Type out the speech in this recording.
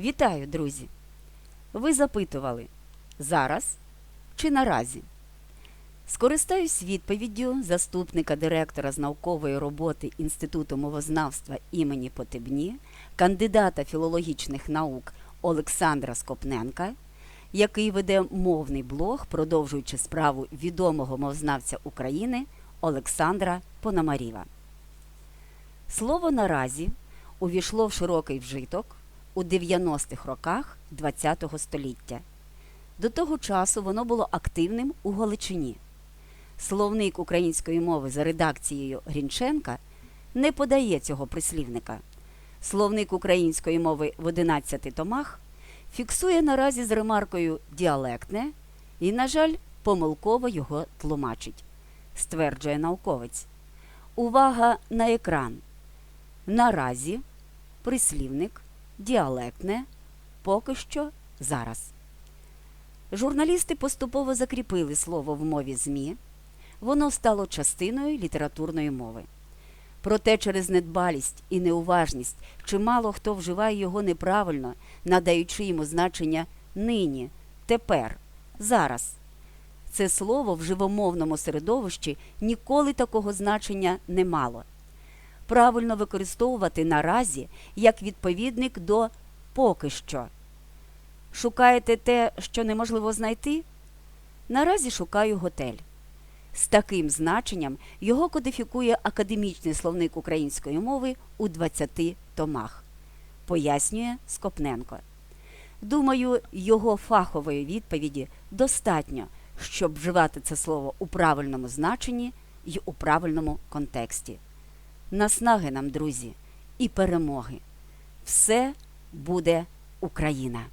Вітаю, друзі! Ви запитували зараз чи наразі? Скористаюсь відповіддю заступника директора з наукової роботи Інституту мовознавства імені Потебні, кандидата філологічних наук Олександра Скопненка, який веде мовний блог, продовжуючи справу відомого мовознавця України Олександра Пономарєва. Слово наразі увійшло в широкий вжиток у 90-х роках ХХ століття. До того часу воно було активним у Галичині. Словник української мови за редакцією Грінченка не подає цього прислівника. Словник української мови в 11 томах фіксує наразі з ремаркою діалектне і, на жаль, помилково його тлумачить, стверджує науковець. Увага на екран. Наразі прислівник, діалектне, поки що зараз. Журналісти поступово закріпили слово в мові ЗМІ, воно стало частиною літературної мови. Проте через недбалість і неуважність чимало хто вживає його неправильно, надаючи йому значення нині, тепер, зараз. Це слово в живомовному середовищі ніколи такого значення не мало. Правильно використовувати наразі як відповідник до поки що. Шукаєте те, що неможливо знайти? Наразі шукаю готель. З таким значенням його кодифікує академічний словник української мови у 20 томах, пояснює Скопненко. Думаю, його фахової відповіді достатньо, щоб вживати це слово у правильному значенні і у правильному контексті. Наснаги нам, друзі, і перемоги. Все буде Україна!